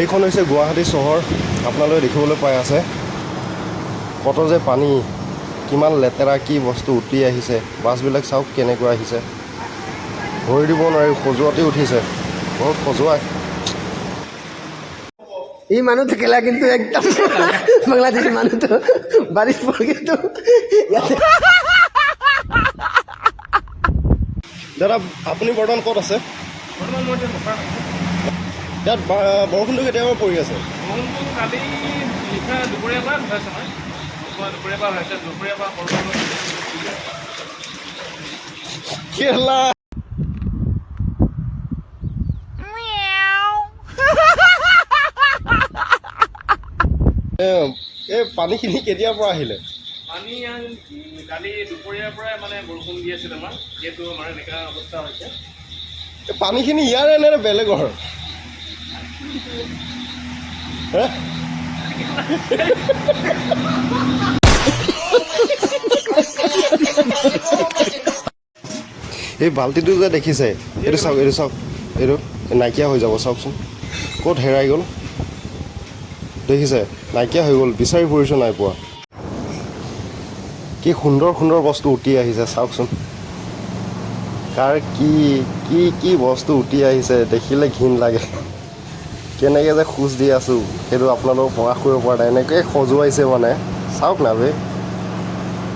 এইখন হৈছে গুৱাহাটী চহৰ। আপোনালোকে দেখিবলৈ পাই আছে। কত যে পানী কিমান লেতেৰা কি বস্তু উটি আহিছে বাছবিলাক চাওক কেনেকুৱা আহিছে। ভৰি দিব নোৱাৰি খজুৱতি উঠিছে। বহুত খজুৱাই। এই মানুহ থাকিলে কিন্তু একদম বাংলাদেশী মানুহটো বাৰীত পৰি কিন্তু দাদা আপুনি বৰ্তমান ক'ত আছে? বৰ্তমান মই ইয়াত বৰষুণটো কেতিয়াৰ পৰা পৰি আছে। বৰষুণটো কালি নিশা দুপৰীয়াৰ পৰা হৈ আছে নহয়। দুপৰীয়া দুপৰীয়াৰ পৰা হৈ আছে দুপৰীয়াৰ পৰা এ- এই পানীখিনি কেতিয়াৰ পৰা আহিলে? পানী কালি দুপৰীয়াৰ পৰাই মানে বৰষুণ দি আছিল আমাৰ যিহেতু আমাৰ এনেকুৱা অৱস্থা হৈছে। পানীখিনি ইয়াৰে নে বেলেগৰ? এই বাল্টিটো যে দেখিছে এইটো চাওক এইটো চাওক এইটো নাইকিয়া হৈ যাব চাওকচোন। ক'ত হেৰাই গ'ল? দেখিছে নাইকিয়া হৈ গ'ল বিচাৰি ফুৰিছোঁ নাই পোৱা। কি সুন্দৰ সুন্দৰ বস্তু উটি আহিছে চাওকচোন। কাৰ কি কি কি বস্তু উটি আহিছে দেখিলে ঘিণ লাগে। কেনেকৈ যে খোজ দি আছোঁ, সেইটো আপোনালোকক প্ৰকাশ কৰিব পৰা নাই। এনেকৈ খজুৱাইছে মানে। চাওক না বে